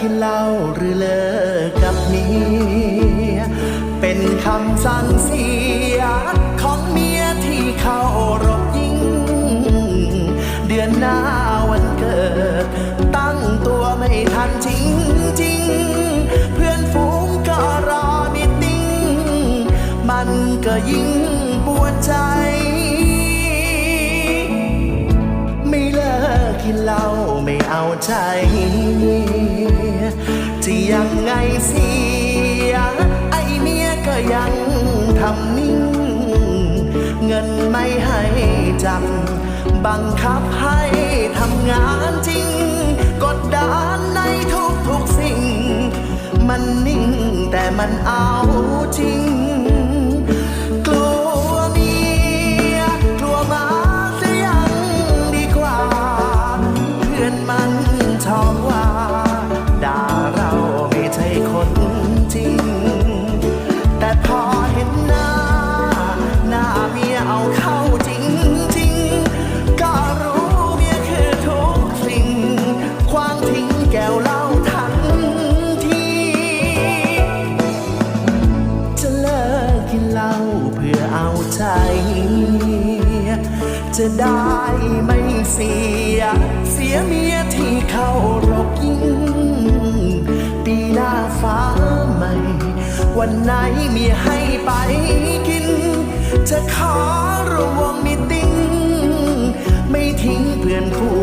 กินเหล้าหรือเลิกกับเมีย เป็นคำสั่งเสีย ของเมียที่เขารบยิงเดือนหน้าวันเกิด ตั้งตัวไม่ทันจริงจริงเพื่อนฝูงก็รอมิติ้ง มันก็ยิ่งปวดใจไม่เลิกกินเหล้าไม่เอาใจ ยังไงเสีย ไอเมียก็ยังทำนิ่ง เงินไม่ให้จับบังคับให้ทำงานจริง กดดันในทุกทุกๆสิ่ง มันนิ่งแต่มันอา เหล้าเพื่อเอาใจ จะได้ไม่เสีย เสียเมียที่เขารบยิงปีหน้าฟ้าใหม่ วันไหนเมียให้ไปกิน จะขอรวมมิตติ้ง ไม่ทิ้งเพื่อนคู่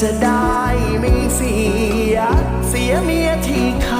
จะได้ไม่เสีย เสียเมียที่เค